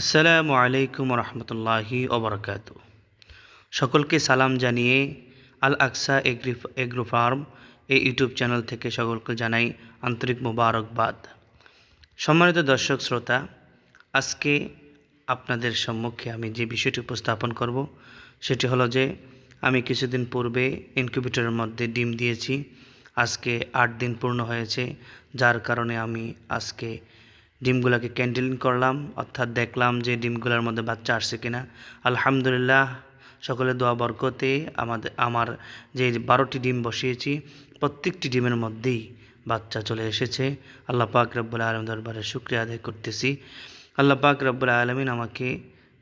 আসসালামু আলাইকুম রহমতুল্লাহি ওবরাকাত সকলকে সালাম জানিয়ে Al Aqsa agri agro farm এই ইউটিউব চ্যানেল থেকে সকলকে জানাই আন্তরিক মোবারকবাদ। সম্মানিত দর্শক শ্রোতা, আজকে আপনাদের সম্মুখে আমি যে বিষয়টি উপস্থাপন করব, সেটি হলো যে আমি কিছুদিন পূর্বে ইনকিউবেটরের মধ্যে ডিম দিয়েছি। আজকে আট দিন পূর্ণ হয়েছে, যার কারণে আমি আজকে ডিমগুলোকে ক্যান্ডেলিং করলাম, অর্থাৎ দেখলাম যে ডিমগুলোর মধ্যে বাচ্চা আসছে কিনা। আলহামদুলিল্লাহ সকলের দোয়া বরকতে আমাদের, আমার যে বারোটি ডিম বসিয়েছি, প্রত্যেকটি ডিমের মধ্যেই বাচ্চা চলে এসেছে। আল্লাহ পাক রব্বুল আলম দরবারে শুক্রিয়া আদায় করতেছি। আল্লাহ পাক রব্বুল আলমিন আমাকে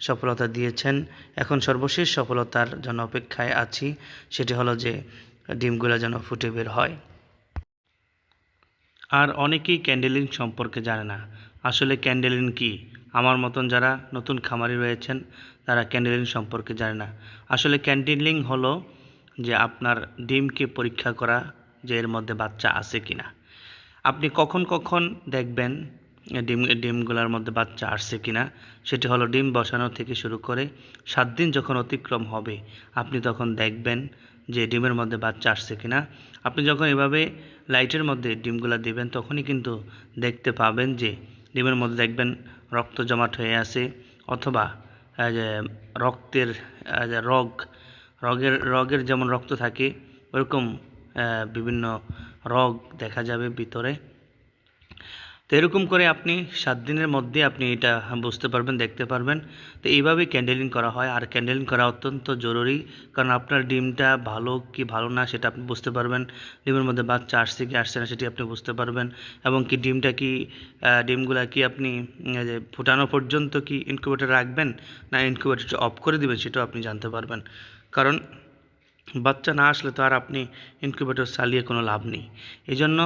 সফলতা দিয়েছেন। এখন সর্বশেষ সফলতার জন্য অপেক্ষায় আছি, সেটি হলো যে ডিমগুলো যেন ফুটে বের হয়। আর অনেকেই ক্যান্ডেলিং সম্পর্কে জানে না। আসলে ক্যান্ডেলিন কি? আমার মতন যারা নতুন খামারি রয়েছেন, তারা ক্যান্ডেলিন সম্পর্কে জানে না। আসলে ক্যান্ডেলিং হলো যে আপনার ডিমকে পরীক্ষা করা যে এর মধ্যে বাচ্চা আছে কি না আপনি কখন কখন দেখবেন ডিম, ডিমগুলোর মধ্যে বাচ্চা আসছে কি না সেটি হলো ডিম বসানো থেকে শুরু করে সাত দিন যখন অতিক্রম হবে, আপনি তখন দেখবেন যে ডিমের মধ্যে বাচ্চা আসছে কি না আপনি যখন এভাবে লাইটের মধ্যে ডিমগুলো দেবেন, তখনই কিন্তু দেখতে পাবেন যে ডিমের মধ্যে দেখবেন রক্ত জমাট হয়ে আছে অথবা রক্তের রগ, রগের রগের যেমন রক্ত থাকে, ওরকম বিভিন্ন রগ দেখা যাবে ভিতরে। তো এরকম করে আপনি সাত দিনের মধ্যে আপনি এটা বুঝতে পারবেন, দেখতে পারবেন। তো এইভাবেই ক্যান্ডেলিং করা হয়। আর ক্যান্ডেলিং করা অত্যন্ত জরুরি, কারণ আপনার ডিমটা ভালো কি ভালো না সেটা আপনি বুঝতে পারবেন। ডিমের মধ্যে বাচ্চা আসছে কি আসছে না সেটি আপনি বুঝতে পারবেন। এবং কি ডিমটা কি ডিমগুলা কি আপনি যে ফুটানো পর্যন্ত কি ইনকিউবেটর রাখবেন, না ইনকিউবেটরটা অফ করে দিবেন সেটাও আপনি জানতে পারবেন। কারণ বাচ্চা না আসলে তো আর আপনি ইনকিউবেটর চালিয়ে কোনো লাভ নেই। এই জন্য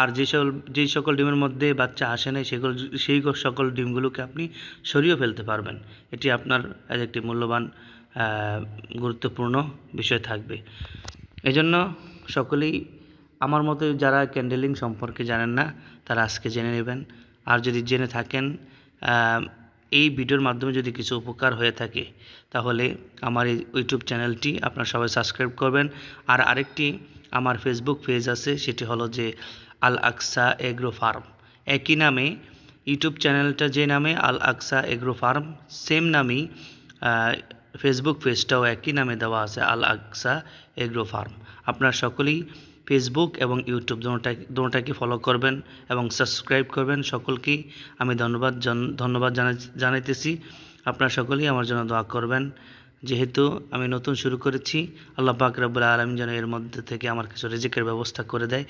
আর যে সকল যেই সকল ডিমের মধ্যে বাচ্চা আসে নাই, সেগুলো, সেই সকল ডিমগুলোকে আপনি সরিয়ে ফেলতে পারবেন। এটি আপনার আজ একটি মূল্যবান গুরুত্বপূর্ণ বিষয় থাকবে। এই জন্য সকলেই আমার মতো যারা ক্যান্ডেলিং সম্পর্কে জানেন না, তারা আজকে জেনে নেবেন। আর যদি জেনে থাকেন এই ভিডিওর মাধ্যমে যদি কিছু উপকার হয়ে থাকে, তাহলে আমার এই ইউটিউব চ্যানেলটি আপনারা সবাই সাবস্ক্রাইব করবেন। আর আরেকটি আমার ফেসবুক পেজ আছে, সেটি হলো যে আল আকসা এগ্রো ফার্ম। একই নামে ইউটিউব চ্যানেলটা যে নামে, Al Aqsa agro farm, same নামেই ফেসবুক পেজটাও একই নামে দেওয়া আছে, আল আকসা এগ্রো ফার্ম। আপনারা সকলেই ফেসবুক এবং ইউটিউব দুটোটা দুটোটাকে ফলো করবেন এবং সাবস্ক্রাইব করবেন সকলকেই। আমি ধন্যবাদ ধন্যবাদ জানা, জানাইতেছি। আপনারা সকলেই আমার জন্য দোয়া করবেন। যেহেতু আমি নতুন শুরু করেছি, আল্লাহ পাক রব্বুল আলমিন যেন এর মধ্যে থেকে আমার কিছু রিজিকের ব্যবস্থা করে দেয়।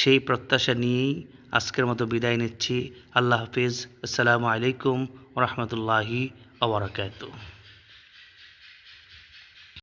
সেই প্রত্যাশা নিয়েই আজকের মতো বিদায় নিচ্ছি। আল্লাহ হাফিজ। আসসালামু আলাইকুম রহমতুল্লাহি আবরাকাতু